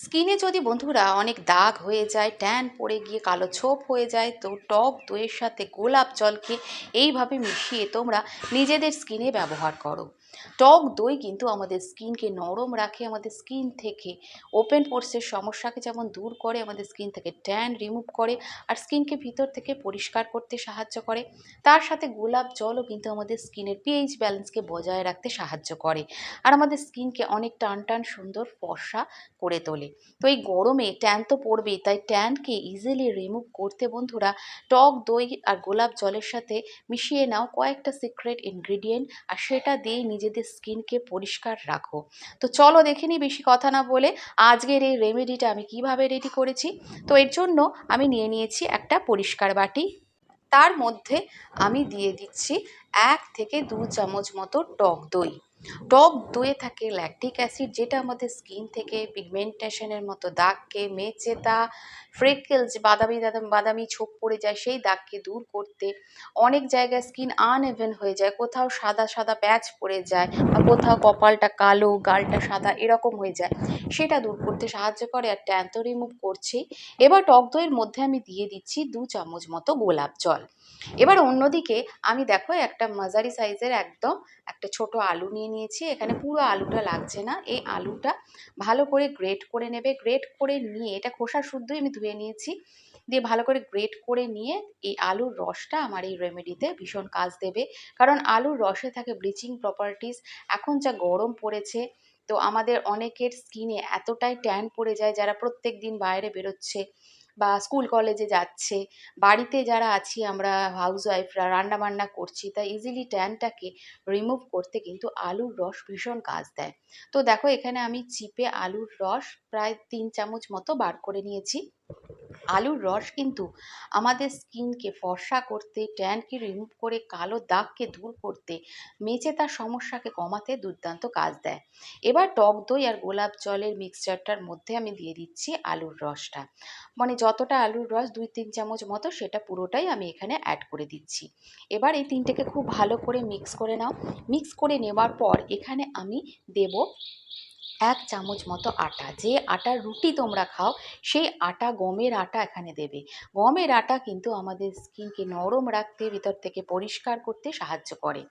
স্কিনে যদি বন্ধুরা অনেক দাগ হয়ে যায়, ট্যান পড়ে গিয়ে কালো ছোপ হয়ে যায়, তো টক দইয়ের সাথে গোলাপ জলকে এইভাবে মিশিয়ে তোমরা নিজেদের স্কিনে ব্যবহার করো। টক দই কিন্তু আমাদের স্কিনকে নরম রাখে, আমাদের স্কিন থেকে ওপেন পোর্সের সমস্যাকে যেমন দূর করে, আমাদের স্কিন থেকে ট্যান রিমুভ করে আর স্কিনকে ভিতর থেকে পরিষ্কার করতে সাহায্য করে। তার সাথে গোলাপ জলও কিন্তু আমাদের স্কিনের পিএইচ ব্যালেন্সকে বজায় রাখতে সাহায্য করে আর আমাদের স্কিনকে অনেক টান টান সুন্দর ফর্সা করে তোলে। তো এই গরমে ট্যান তো পড়বেই, তাই ট্যানকে ইজিলি রিমুভ করতে বন্ধুরা টক দই আর গোলাপ জলের সাথে মিশিয়ে নাও কয়েকটা সিক্রেট ইনগ্রিডিয়েন্ট আর সেটা দিয়ে নিজেদের স্কিনকে পরিষ্কার রাখো। তো চলো দেখে নিই বেশি কথা না বলে আজকের এই রেমেডিটা আমি কীভাবে রেডি করেছি। তো এর জন্য আমি নিয়ে নিয়েছি একটা পরিষ্কার বাটি। তার মধ্যে আমি দিয়ে দিচ্ছি এক থেকে দু চামচ মতো টক দই। টক দইয়ে থাকে ল্যাকটিক অ্যাসিড যেটা আমাদের স্কিন থেকে পিগমেন্টেশনের মতো দাগকে মেচে মেচেতা ফ্রেকেলস বাদামি দাদাম বাদামি ছোপ পড়ে যায়, সেই দাগকে দূর করতে অনেক জায়গায় স্কিন আনএভেন হয়ে যায়, কোথাও সাদা সাদা প্যাচ পড়ে যায় বা কোথাও কপালটা কালো, গালটা সাদা এরকম হয়ে যায়। সেটা দূর করতে সাহায্য করে আর ট্যান তো রিমুভ করছেই এবার টক দইয়ের মধ্যে আমি দিয়ে দিচ্ছি দু চামচ মতো গোলাপ জল। এবার অন্যদিকে আমি দেখো একটা মাঝারি সাইজের একদম একটা ছোট আলু নিয়ে নিয়েছি, এখানে পুরো আলুটা লাগছে না। এই আলুটা ভালো করে গ্রেট করে নেবে। গ্রেট করে নিয়ে, এটা খোসা শুদ্ধই আমি ধুয়ে নিয়েছি। দিয়ে ভালো করে গ্রেট করে নিয়ে, এই আলুর রসটা আমার এই রেমেডিতে ভীষণ কাজ দেবে। কারণ আলুর রসে থাকে ব্লিচিং প্রপার্টিস এখন যা গরম পড়েছে, তো আমাদের অনেকের স্কিনে এতটাই ট্যান পড়ে যায়, যারা প্রত্যেক দিন বাইরে বেরোচ্ছে। বা স্কুল কলেজে যাচ্ছে, বাড়িতে যারা আছি আমরা হাউস ওয়াইফরা রান্নাবান্না করছি তাই ইজিলি ট্যানটাকে রিমুভ করতে কিন্তু আলুর রস ভীষণ কাজ দেয়। তো দেখো এখানে আমি চিপে আলুর রস প্রায় তিন চামচ মতো বার করে নিয়েছি। আলুর রস কিন্তু আমাদের স্কিনকে ফর্সা করতে, ট্যানকে রিমুভ করে, কালো দাগকে দূর করতে মেচে তার সমস্যাকে কমাতে দুর্দান্ত কাজ দেয়। এবার টক দই আর গোলাপ জলের মিক্সচারটার মধ্যে আমি দিয়ে দিচ্ছি আলুর রসটা। মানে যতটা আলুর রস দুই তিন চামচ মতো, সেটা পুরোটাই আমি এখানে অ্যাড করে দিচ্ছি। এবার এই তিনটেকে খুব ভালো করে মিক্স করে নাও। মিক্স করে নেওয়ার পর এখানে আমি দেব এক চামচ মতো আটা। যে আটার রুটি তোমরা খাও, সেই আটা গমের আটা এখানে দেবে। গমের আটা কিন্তু আমাদের স্কিনকে নরম রাখতে, ভিতর থেকে পরিষ্কার করতে সাহায্য করে।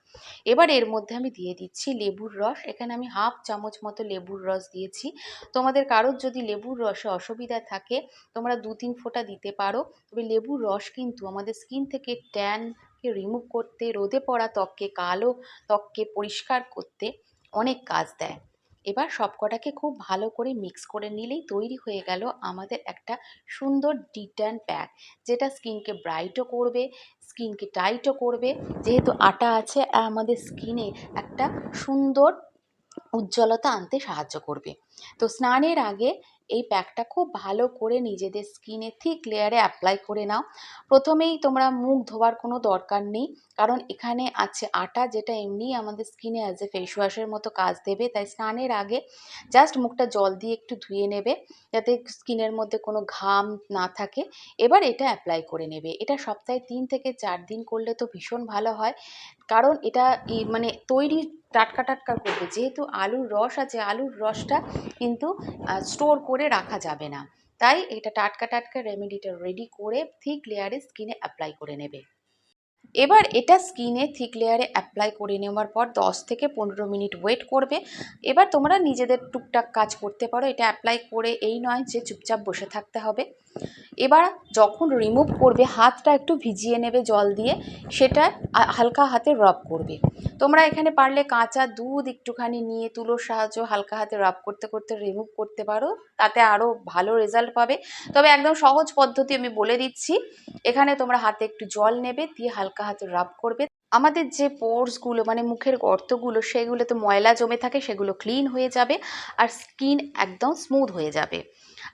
এবার এর মধ্যে আমি দিয়ে দিচ্ছি লেবুর রস। এখানে আমি হাফ চামচ মতো লেবুর রস দিয়েছি। তোমাদের কারোর যদি লেবুর রসে অসুবিধা থাকে, তোমরা দু তিন ফোঁটা দিতে পারো। তবে লেবুর রস কিন্তু আমাদের স্কিন থেকে ট্যানকে রিমুভ করতে, রোদে পড়া ত্বককে, কালো ত্বককে পরিষ্কার করতে অনেক কাজ দেয়। এবার সবকটাকে খুব ভালো করে মিক্স করে নিলেই তৈরি হয়ে গেল আমাদের একটা সুন্দর ডিটান প্যাক যেটা স্কিনকে ব্রাইটও করবে স্কিনকে টাইটও করবে। যেহেতু আটা আছে, আমাদের স্কিনে একটা সুন্দর উজ্জ্বলতা আনতে সাহায্য করবে। তো স্নানের আগে এই প্যাকটা খুব ভালো করে নিজেদের স্কিনে থিক লেয়ারে অ্যাপ্লাই করে নাও। প্রথমেই তোমরা মুখ ধোয়ার কোনো দরকার নেই, কারণ এখানে আছে আটা যেটা এমনি আমাদের স্কিনে অ্যাজ এ ফেস ওয়াশের মতো কাজ দেবে। তাই স্নানের আগে জাস্ট মুখটা জল দিয়ে একটু ধুয়ে নেবে, যাতে স্কিনের মধ্যে কোনো ঘাম না থাকে। এবার এটা অ্যাপ্লাই করে নেবে। এটা সপ্তাহে তিন থেকে চার দিন করলে তো ভীষণ ভালো হয়, কারণ এটা মানে তৈরি টাটকা টাটকা করবে। যেহেতু আলুর রস আছে, আলুর রসটা কিন্তু স্টোর করে রাখা যাবে না। তাই এটা টাটকা টাটকা রেমেডিটা রেডি করে থিক লেয়ারে স্কিনে অ্যাপ্লাই করে নেবে। এবার এটা স্কিনে থিক লেয়ারে অ্যাপ্লাই করে নেওয়ার পর দশ থেকে পনেরো মিনিট ওয়েট করবে। এবার তোমরা নিজেদের টুকটাক কাজ করতে পারো, এটা অ্যাপ্লাই করে এই নয় যে চুপচাপ বসে থাকতে হবে। এবার যখন রিমুভ করবে, হাতটা একটু ভিজিয়ে নেবে জল দিয়ে, সেটা হালকা হাতে রব করবে। তোমরা এখানে পারলে কাঁচা দুধ একটুখানি নিয়ে তুলোর সাহায্য হালকা হাতে রব করতে করতে রিমুভ করতে পারো, তাতে আরও ভালো রেজাল্ট পাবে। তবে একদম সহজ পদ্ধতি আমি বলে দিচ্ছি, এখানে তোমরা হাতে একটু জল নেবে, দিয়ে হালকা হাতে রাব করবে। আমাদের যে পোর্সগুলো মানে মুখের গর্তগুলো, সেগুলোতে ময়লা জমে থাকে, সেগুলো ক্লিন হয়ে যাবে আর স্কিন একদম স্মুথ হয়ে যাবে।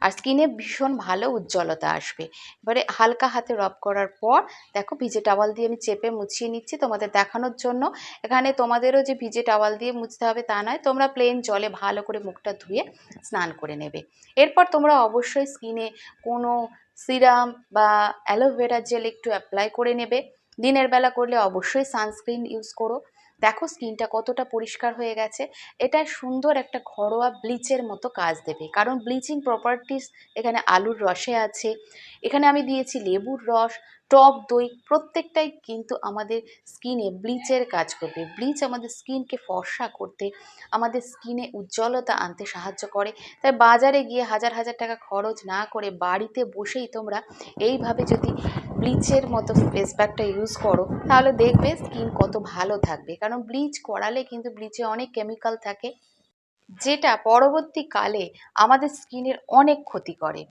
আর স্কিনে ভীষণ ভালো উজ্জ্বলতা আসবে। এবারে হালকা হাতে রব করার পর, দেখো ভিজে টাওয়াল দিয়ে আমি চেপে মুছিয়ে নিচ্ছি তোমাদের দেখানোর জন্য। এখানে তোমাদেরও যে ভিজে টাওয়াল দিয়ে মুছতে হবে তা নয়, তোমরা প্লেন জলে ভালো করে মুখটা ধুয়ে স্নান করে নেবে। এরপর তোমরা অবশ্যই স্কিনে কোনো সিরাম বা অ্যালোভেরা জেল একটু অ্যাপ্লাই করে নেবে। দিনের বেলা করলে অবশ্যই সানস্ক্রিন ইউজ করো। দেখো স্কিনটা কতটা পরিষ্কার হয়ে গেছে। এটা সুন্দর একটা ঘরোয়া ব্লিচের মতো কাজ দেবে। কারণ ব্লিচিং প্রপার্টিস এখানে আলুর রসে আছে। এখানে আমি দিয়েছি লেবুর রস টক দই প্রত্যেকটাই কিন্তু আমাদের স্কিনে ব্লিচের কাজ করবে। ব্লিচ আমাদের স্কিনকে ফর্সা করতে, আমাদের স্কিনে উজ্জ্বলতা আনতে সাহায্য করে। তাই বাজারে গিয়ে হাজার হাজার টাকা খরচ না করে বাড়িতে বসেই তোমরা এইভাবে যদি ব্লিচের মতো ফেস প্যাকটা ইউজ করো, তাহলে দেখবে স্কিন কত ভালো থাকবে। কারণ ব্লিচ করালে কিন্তু ব্লিচে অনেক কেমিক্যাল থাকে, যেটা পরবর্তীকালে আমাদের স্কিনের অনেক ক্ষতি করে।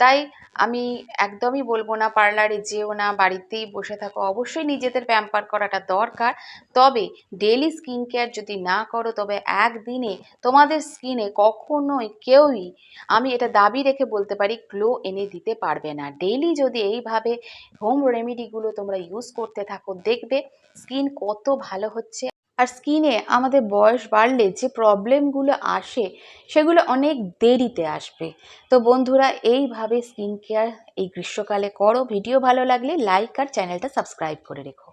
তাই আমি একদমই বলব না পার্লারে যেও না, বাড়িতেই বসে থাকো। অবশ্যই নিজেদের প্যাম্পার করাটা দরকার। তবে ডেলি স্কিন কেয়ার যদি না করো, তবে একদিনে তোমাদের স্কিনে কখনোই কেউই, আমি এটা দাবি রেখে বলতে পারি গ্লো এনে দিতে পারবে না। ডেলি যদি এইভাবে হোম রেমেডিগুলো তোমরা ইউজ করতে থাকো, দেখবে স্কিন কত ভালো হচ্ছে। আর স্কিনে আমাদের বয়স বাড়লে যে প্রবলেমগুলো আসে, সেগুলো অনেক দেরিতে আসবে। তো বন্ধুরা, এইভাবে স্কিন কেয়ার এই গ্রীষ্মকালে করো। ভিডিও ভালো লাগলে লাইক আর চ্যানেলটা সাবস্ক্রাইব করে রেখো।